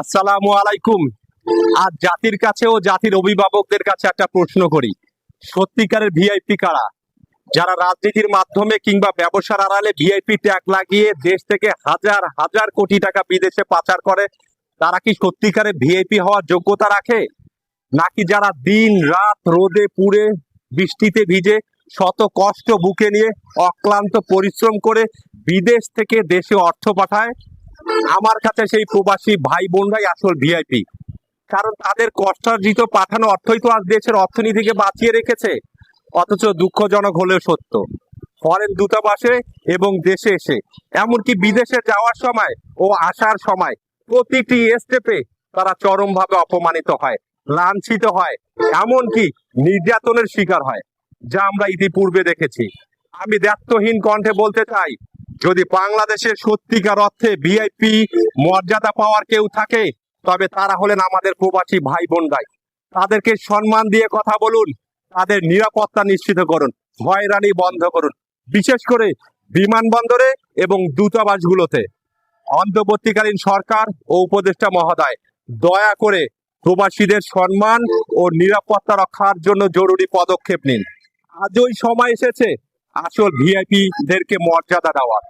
আসসালামু আলাইকুম। আজ জাতির কাছে ও জাতির অভিভাবকদের কাছে একটা প্রশ্ন করি। সত্যিকারের ভিআইপি কারা? যারা রাজনীতির মাধ্যমে কিংবা ব্যবসার আড়ালে ভিআইপি ট্যাগ লাগিয়ে দেশ থেকে হাজার হাজার কোটি টাকা বিদেশে পাচার করে, তারা কি সত্যিকারে ভিআইপি হওয়ার যোগ্যতা রাখে? নাকি যারা দিন, রাত, রোদে পুড়ে, বৃষ্টিতে ভিজে, শত কষ্ট বুকে নিয়ে অক্লান্ত পরিশ্রম করে বিদেশ থেকে দেশে অর্থ পাঠায়? আমার কাছে সেই প্রবাসী ভাই বোনরাই আসল ভিআইপি কারণ তাদের কষ্টার্জিত পাঠানো অর্থই তো আজ দেশের অর্থনীতিকে বাঁচিয়ে রেখেছে। অথচ দুঃখজনক হলেও সত্য। ফরেন দূতাবাসে এবং দেশে এসে, এমনকি বিদেশে যাওয়ার সময় ও আসার সময় প্রতিটি স্টেপে তারা চরমভাবে অপমানিত হয়, লাঞ্ছিত হয়, এমনকি নির্যাতনের শিকার হয়, যা আমরা ইতিপূর্বে দেখেছি। আমি দায়িত্বহীন কণ্ঠে বলতে চাই যদি বাংলাদেশে সত্যিকার অর্থে ভিআইপি মর্যাদা পাওয়ার কেউ থাকে, তবে তারা হলেন আমাদের প্রবাসী ভাই বোনরাই তাদেরকে সম্মান দিয়ে কথা বলুন, তাদের নিরাপত্তা নিশ্চিত করুন, হয়রানি বন্ধ করুন, বিশেষ করে বিমানবন্দরে এবং দূতাবাসগুলোতে। অন্তর্বর্তীকালীন সরকার ও উপদেষ্টা মহোদয়, দয়া করে প্রবাসীদের সম্মান ও নিরাপত্তা রক্ষার জন্য জরুরি পদক্ষেপ নিন। আজই সময় এসেছে আসল ভিআইপি দেরকে মর্যাদা দেওয়ার